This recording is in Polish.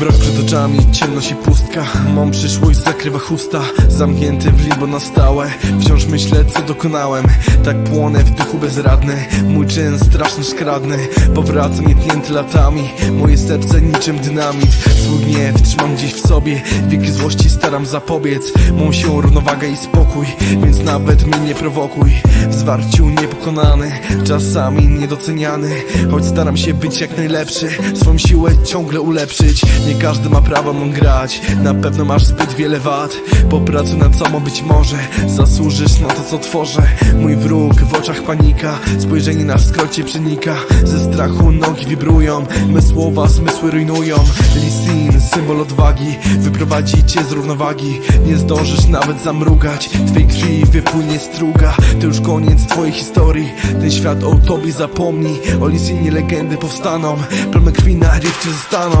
Brak przed oczami, ciemność i pustka. Mam przyszłość, zakrywa chusta. Zamknięty w limbo na stałe. Wciąż myślę, co dokonałem. Tak płonę w duchu bezradny. Mój czyn straszny, szkradny. Powraca nietnięty latami. Moje serce niczym dynamit. Swój gniew trzymam gdzieś w sobie. Wielkiej złości staram zapobiec. Mą siłą równowaga i spokój. Więc nawet mnie nie prowokuj. W zwarciu niepokonany Czasami niedoceniany. Choć staram się być jak najlepszy Swą siłę ciągle ulepszyć. Nie każdy ma prawo mną grać Na pewno masz zbyt wiele wad. Popracuj nad sobą być może Zasłużysz na to co tworzę. Mój wróg w oczach panika Spojrzenie na skrocie przenika. Ze strachu nogi wibrują Me słowa zmysły rujnują. Lisin, symbol odwagi Wyprowadzi cię z równowagi. Nie zdążysz nawet zamrugać Twej krwi wypłynie struga To już koniec twojej historii. Ten świat o tobie zapomni O Lisinie legendy powstaną. Plamy krwi na rifcie zostaną